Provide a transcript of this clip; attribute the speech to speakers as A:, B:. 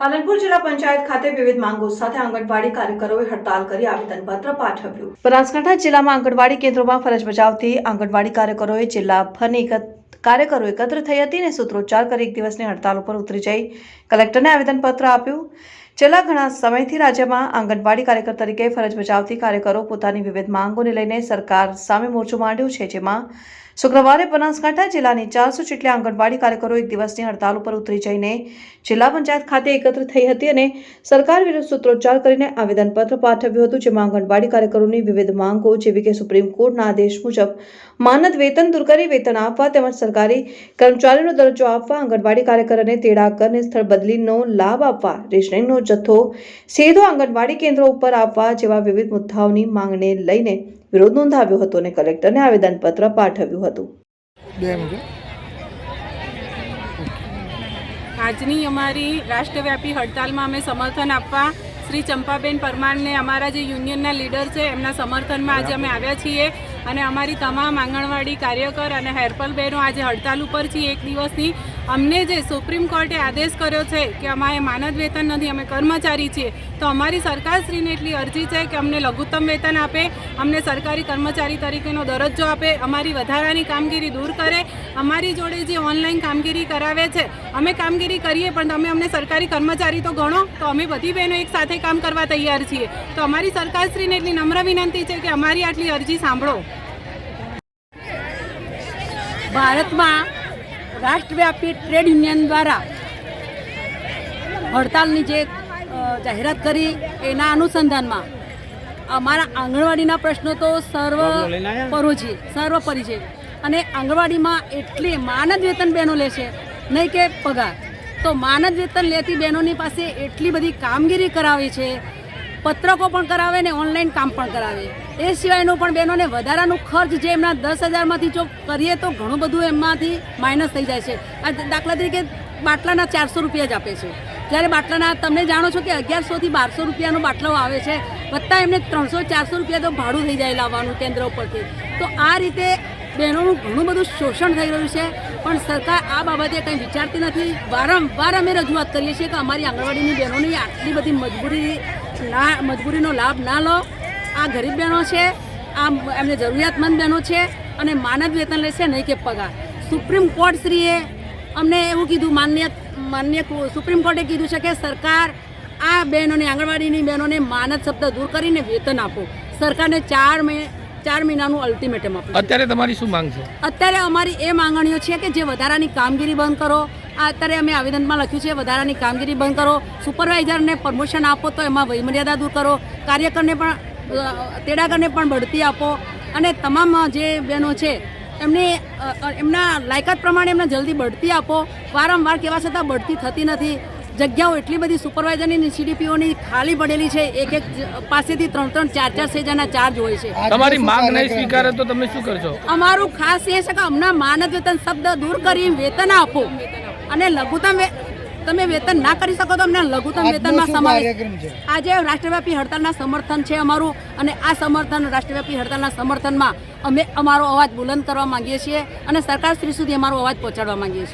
A: પાલનપુર જિલ્લા પંચાયત ખાતે વિવિધ માંગો સાથે આંગણવાડી કાર્યકરોએ હડતાલ કરી આવેદનપત્ર પાઠવ્યું. બનાસકાંઠા જિલ્લામાં આંગણવાડી કેન્દ્રોમાં ફરજ બજાવતી આંગણવાડી કાર્યકરોએ જિલ્લાભરની એકત- કાર્યકરો એકત્ર થઈ હતી અને સૂત્રોચ્ચાર કરી એક દિવસની હડતાલ ઉપર ઉતરી જઈ કલેક્ટરને આવેદનપત્ર આપ્યું. છેલ્લા ઘણા સમયથી રાજ્યમાં આંગણવાડી કાર્યકર તરીકે ફરજ બજાવતી કાર્યકરો પોતાની વિવિધ માંગોને લઈને સરકાર સામે મોરચો માંડ્યો છે, જેમાં શુક્રવારે બનાસકાંઠા જિલ્લાની ચારસો જેટલી આંગણવાડી કાર્યકરો એક દિવસની હડતાલ ઉપર ઉતરી જઈને જિલ્લા પંચાયત ખાતે એકત્ર થઈ હતી અને સરકાર વિરુદ્ધ સૂત્રોચ્ચાર કરીને આવેદનપત્ર પાઠવ્યું હતું, જેમાં આંગણવાડી કાર્યકરોની વિવિધ માંગો જેવી કે સુપ્રીમ કોર્ટના આદેશ મુજબ માનદ વેતન દૂર કરી વેતન આપવા તેમજ સરકારી કર્મચારીનો દરજ્જો આપવા, આંગણવાડી કાર્યકરોને તેડાગરને સ્થળ બદલીનો લાભ આપવા, રેશનિંગનો જથ્થો સીધો આંગણવાડી કેન્દ્રો ઉપર આપવા જેવા વિવિધ મુદ્દાઓની માંગને લઈને વિરોધ નોંધાવ્યો હતો અને કલેક્ટરને આવેદનપત્ર પાઠવ્યું હતું.
B: આજની અમારી રાષ્ટ્રવ્યાપી હડતાલમાં અમે સમર્થન આપવા શ્રી ચંપાબેન પરમારને અમારા જે યુનિયનના લીડર છે એમના સમર્થનમાં આજે અમે આવ્યા છીએ. અને અમારી તમામ આંગણવાડી કાર્યકર અને હેરપલ બહેનો આજે હડતાલ ઉપર છીએ એક દિવસની. અમને જે સુપ્રીમ કોર્ટે આદેશ કર્યો છે કે અમારે માનદ વેતન નથી, અમે કર્મચારી છીએ, તો અમારી સરકારશ્રીને એટલી અરજી છે કે અમને લઘુત્તમ વેતન આપે, અમને સરકારી કર્મચારી તરીકેનો દરજ્જો આપે, અમારી વધારાની કામગીરી દૂર કરે, અમારી જોડે જે ઓનલાઈન કામગીરી કરાવે છે, અમે કામગીરી કરીએ, પણ તમે અમને સરકારી કર્મચારી તો ગણો, તો અમે બધી બહેનો એક સાથે કામ કરવા તૈયાર છીએ. તો અમારી સરકારશ્રીને એટલી નમ્ર વિનંતી છે કે અમારી આટલી અરજી સાંભળો.
C: ભારતમાં રાષ્ટ્રવ્યાપી ટ્રેડ યુનિયન દ્વારા હડતાલની જે જાહેરાત કરી એના અનુસંધાનમાં અમારા આંગણવાડીના પ્રશ્નો તો સર્વપરો છે સર્વપરી છે. અને આંગણવાડીમાં એટલી માનદ વેતન બહેનો લે છે નહીં કે પગાર. તો માનદ વેતન લેતી બહેનોની પાસે એટલી બધી કામગીરી કરાવે છે પત્રકો પણ કરાવે ને ઓનલાઈન કામ પણ કરાવે. એ સિવાયનું પણ બહેનોને વધારાનું ખર્ચ જે એમના દસ હજારમાંથી જો કરીએ તો ઘણું બધું એમાંથી માઇનસ થઈ જાય છે. આ દાખલા તરીકે બાટલાના ચારસો રૂપિયા જ આપે છે. જ્યારે બાટલાના તમે જાણો છો કે અગિયારસોથી બારસો રૂપિયાનો બાટલો આવે છે, વત્તા એમને ત્રણસો ચારસો રૂપિયા તો ભાડું થઈ જાય લાવવાનું કેન્દ્ર ઉપરથી. તો આ રીતે બહેનોનું ઘણું બધું શોષણ થઈ રહ્યું છે. પણ સરકાર આ બાબતે કંઈ વિચારતી નથી. વારંવાર અમે રજૂઆત કરીએ છીએ કે અમારી આંગણવાડીની બહેનોની આટલી બધી મજબૂરી ના મજબૂરીનો લાભ ના લો. આ ગરીબ બહેનો છે આ એમને જરૂરિયાતમંદ બહેનો છે અને માનદ વેતન લેશે નહીં કે પગાર. સુપ્રીમ કોર્ટ શ્રીએ અમને એવું કીધું માન્ય માન્ય સુપ્રીમ કોર્ટે કીધું છે કે સરકાર આ બહેનોને આંગણવાડીની બહેનોને માનદ શબ્દ દૂર કરીને વેતન આપો. સરકારને ચાર મહિને ચાર મહિનાનું અલ્ટિમેટમ આપ્યું
D: અત્યારે તમારી શું માંગ છે?
C: અત્યારે અમારી એ માંગણીઓ છે કે જે વધારાની કામગીરી બંધ કરો આ અત્યારે અમે આવેદનમાં લખ્યું છે વધારાની કામગીરી બંધ કરો સુપરવાઇઝરને પ્રમોશન આપો તો એમાં વયમર્યાદા દૂર કરો કાર્યકરને પણ તેડાગરને પણ બઢતી આપો અને તમામ જે બહેનો છે એમને એમના લાયકાત પ્રમાણે એમને જલ્દી બઢતી આપો. વારંવાર કહેવા છતાં બઢતી થતી નથી. જગ્યાઓ એટલી બધી સુપરવાઇઝરની સીડીપીઓની ખાલી પડેલી છે એક એક પાસેથી ત્રણ ત્રણ ચાર ચાર સેજાના ચાર્જ હોય છે.
D: તમારી માંગ નહીં સ્વીકારે તો તમે શું કરશો?
C: અમારું ખાસ એ છે કે અમના માનદ વેતન શબ્દ દૂર કરી વેતન આપો. અને લઘુત્તમ તમે વેતન ના કરી શકો તો અમને લઘુત્તમ વેતનમાં સમાવેશ આજે રાષ્ટ્રવ્યાપી હડતાલના સમર્થન છે અમારું અને આ સમર્થન રાષ્ટ્રવ્યાપી હડતાલના સમર્થનમાં અમે અમારો અવાજ બુલંદ કરવા માંગીએ છીએ અને સરકાર શ્રી સુધી અમારો અવાજ પહોંચાડવા માંગીએ છીએ.